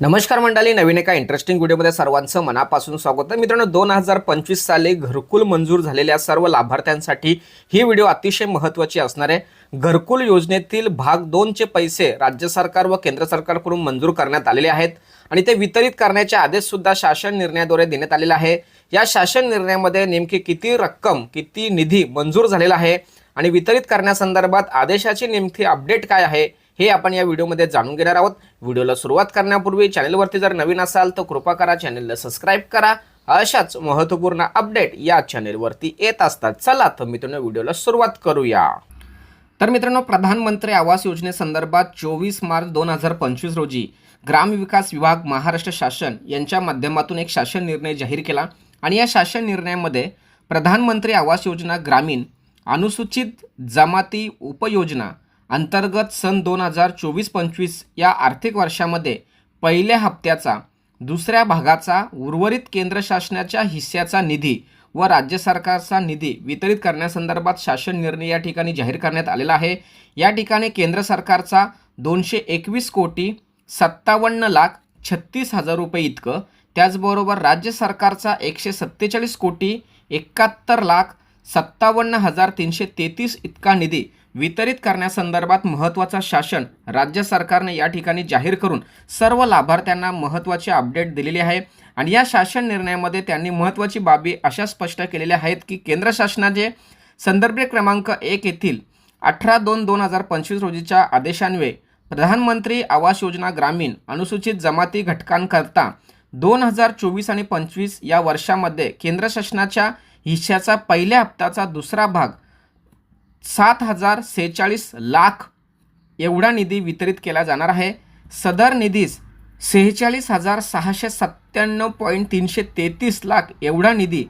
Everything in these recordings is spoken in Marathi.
नमस्कार मंडळी नवीन एका इंटरेस्टिंग व्हिडिओमध्ये सर्वांचं मनापासून स्वागत. आहे मित्रांनो दोन हजार पंचवीस साली घरकुल मंजूर झालेल्या सर्व लाभार्थ्यांसाठी ही व्हिडिओ अतिशय महत्त्वाची असणार आहे. घरकुल योजनेतील भाग दोनचे पैसे राज्य सरकार व केंद्र सरकारकडून मंजूर करण्यात आलेले आहेत आणि ते वितरित करण्याचे आदेश सुद्धा शासन निर्णयाद्वारे देण्यात आलेला आहे. या शासन निर्णयामध्ये नेमकी किती रक्कम किती निधी मंजूर झालेला आहे आणि वितरित करण्यासंदर्भात आदेशाची नेमकी अपडेट काय आहे? हे आपण या व्हिडिओमध्ये जाणून घेणार आहोत. व्हिडिओला सुरुवात करण्यापूर्वी चॅनलवरती जर नवीन असाल तर कृपा करा चॅनलला सबस्क्राईब करा. अशाच महत्त्वपूर्ण अपडेट या चॅनेलवरती येत असतात. चला तर मित्रांनो व्हिडिओला सुरुवात करूया. तर मित्रांनो प्रधानमंत्री आवास योजनेसंदर्भात चोवीस मार्च दोन हजार पंचवीस रोजी ग्रामविकास विभाग महाराष्ट्र शासन यांच्या माध्यमातून एक शासन निर्णय जाहीर केला आणि या शासन निर्णयामध्ये प्रधानमंत्री आवास योजना ग्रामीण अनुसूचित जमाती उपयोजना अंतर्गत सन दोन हजार चोवीस पंचवीस या आर्थिक वर्षामध्ये पहिल्या हप्त्याचा दुसऱ्या भागाचा उर्वरित केंद्र शासनाच्या हिस्स्याचा निधी व राज्य सरकारचा निधी वितरित करण्यासंदर्भात शासन निर्णय या ठिकाणी जाहीर करण्यात आलेला आहे. या ठिकाणी केंद्र सरकारचा दोनशे एकवीस कोटी सत्तावन्न लाख छत्तीस हजार रुपये इतकं त्याचबरोबर राज्य सरकारचा एकशे सत्तेचाळीस कोटी एकाहत्तर लाख सत्तावन्न हजार तीनशे तेहतीस इतका निधी वितरित करण्यासंदर्भात महत्त्वाचा शासन राज्य सरकारने या ठिकाणी जाहीर करून सर्व लाभार्थ्यांना महत्त्वाचे अपडेट दिलेली आहे. आणि या शासन निर्णयामध्ये त्यांनी महत्त्वाची बाबी अशा स्पष्ट केलेल्या आहेत की केंद्र शासनाचे संदर्भ क्रमांक एक येथील अठरा दोन दोन हजार पंचवीस रोजीच्या आदेशान्वये प्रधानमंत्री आवास योजना ग्रामीण अनुसूचित जमाती घटकांकरता दोन हजार चोवीस आणि पंचवीस या वर्षामध्ये केंद्र शासनाच्या हिश्श्याचा पहिल्या हप्त्याचा दुसरा भाग सात हजार सेहेचाळीस लाख एवढा निधी वितरित केला जाणार आहे. सदर निधीस सेहेचाळीस हजार सहाशे सत्त्याण्णव पॉईंट तीनशे तेहतीस लाख एवढा निधी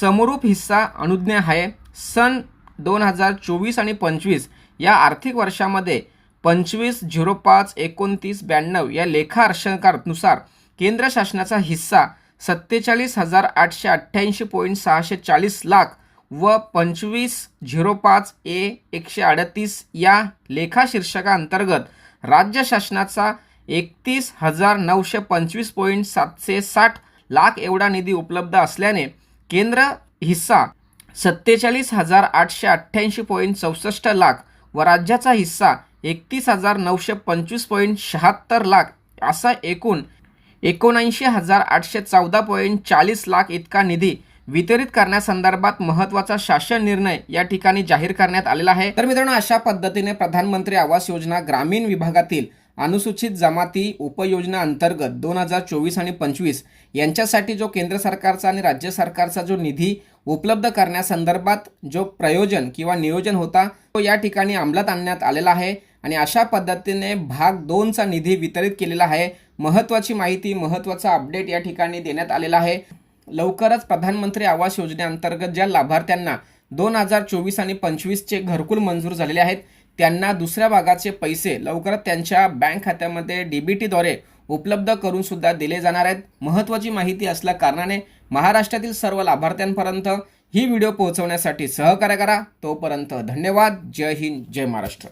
समरूप हिस्सा अनुज्ञ आहे. सन दोन हजार चोवीस आणि पंचवीस या आर्थिक वर्षामध्ये पंचवीस झिरो पाच एकोणतीस ब्याण्णव या लेखा अर्शकानुसार केंद्र शासनाचा हिस्सा सत्तेचाळीस हजार आठशे अठ्ठ्याऐंशी पॉईंट सहाशे चाळीस लाख व पंचवीस झिरो पाच ए एकशे अडतीस या लेखाशीर्षकाअंतर्गत राज्य शासनाचा एकतीस हजार नऊशे पंचवीस पॉईंट सातशे साठ लाख एवढा निधी उपलब्ध असल्याने केंद्र हिस्सा सत्तेचाळीस हजार आठशे अठ्ठ्याऐंशी पॉईंट चौसष्ट लाख व राज्याचा हिस्सा एकतीस हजार नऊशे पंचवीस पॉईंट शहात्तर लाख असा एकूण एकोणऐंशी हजार आठशे चौदा पॉईंट चाळीस लाख इतका निधी वितरित करण्यासंदर्भात महत्त्वाचा शासन निर्णय या ठिकाणी जाहीर करण्यात आलेला आहे. तर मित्रांनो अशा पद्धतीने प्रधानमंत्री आवास योजना ग्रामीण विभागातील अनुसूचित जमाती उपयोजना अंतर्गत दोन हजार चोवीस आणि पंचवीस यांच्यासाठी जो केंद्र सरकारचा आणि राज्य सरकारचा जो निधी उपलब्ध करण्यासंदर्भात जो प्रयोजन किंवा नियोजन होता तो या ठिकाणी अंमलात आणण्यात आलेला आहे. आणि अशा पद्धतीने भाग दोनचा निधी वितरित केलेला आहे. महत्त्वाची माहिती महत्त्वाचा अपडेट या ठिकाणी देण्यात आलेला आहे. लवकरच प्रधानमंत्री आवास योजनेअंतर्गत ज्या लाभार्थ्यांना दोन हजार चोवीस आणि पंचवीसचे घरकुल मंजूर झालेले आहेत त्यांना दुसऱ्या भागाचे पैसे लवकरच त्यांच्या बँक खात्यामध्ये डी बी टीद्वारे उपलब्ध करून सुद्धा दिले जाणार आहेत. महत्त्वाची माहिती असल्या कारणाने महाराष्ट्रातील सर्व लाभार्थ्यांपर्यंत ही व्हिडिओ पोहोचवण्यासाठी सहकार्य करा. तोपर्यंत धन्यवाद. जय हिंद. जय महाराष्ट्र.